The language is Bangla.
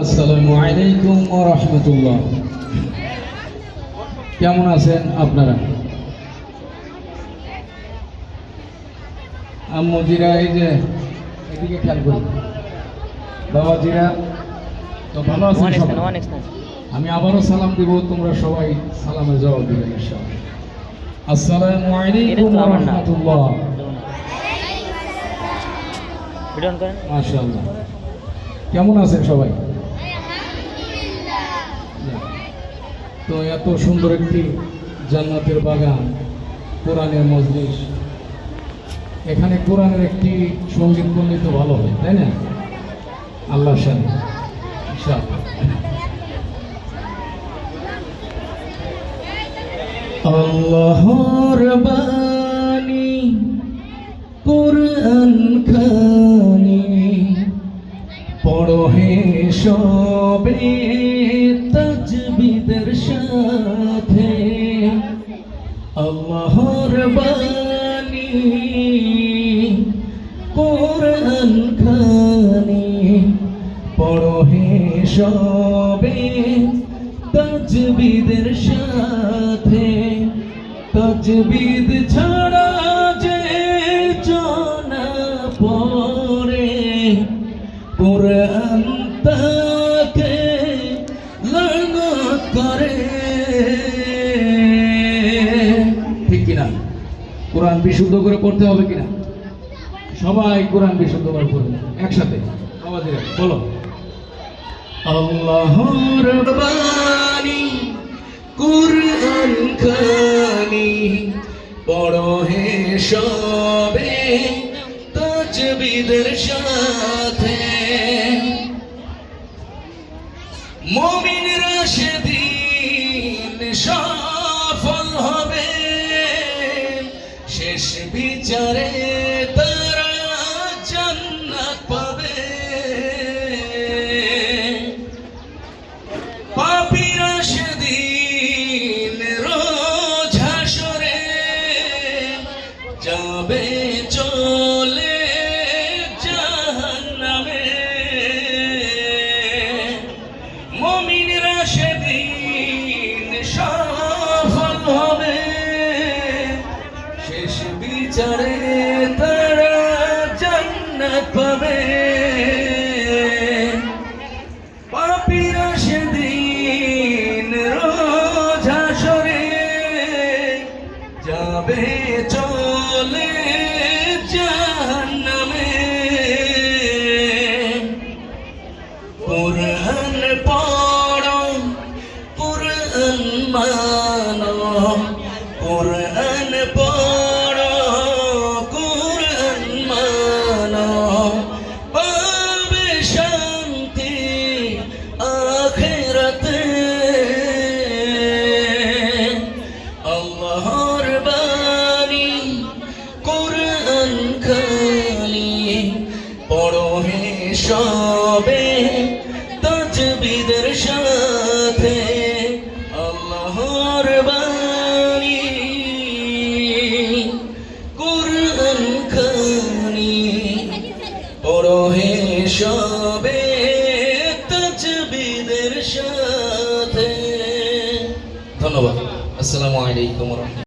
আসসালামু আলাইকুম ও রহমতুল্লাহ কেমন আছেন আপনারা? আম্মুজিরা এই যে এদিকে খেয়াল করি। বাবাজিরা তো ভালো আছেন আমি আবারও সালাম দিব তোমরা সবাই সালামের জবাব ইনশাআল্লাহ। আসসালামু আলাইকুম ওয়া। রাহমাতুল্লাহ মাশাআল্লাহ। কেমন আছেন সবাই? তো এত সুন্দর একটি জান্নাতের বাগান, কোরআনের মজলিস এখানে কোরআনের একটি সংগীত করলে তো ভালো হয়, তাই না আল্লাহ। আল্লাহর বাণী কোরআন খানি পড়ো হে সবে তজবিদের সাথে। আল্লাহর বাণী, কোরআন খানি। পড়ো হে সবে তজবিদের সাথে। তজবিদ ছাড়া বিশুদ্ধ করে পড়তে হবে কিনা? সবাই কোরআন বিশুদ্ধ করে পড়বে একসাথে। আমাদের বলো। আল্লাহর কুরআন হে সবে তাজবিদের সাথে। মুমিনরা সেদিন বিচারে পাবে। পাপীরা সেদিন রোজ হাসরে যাবে চলে জাহান্নামে। কোরআন পড়ো কোরআন মানো সাথে। ধন্যবাদ। আসসালামু আলাইকুম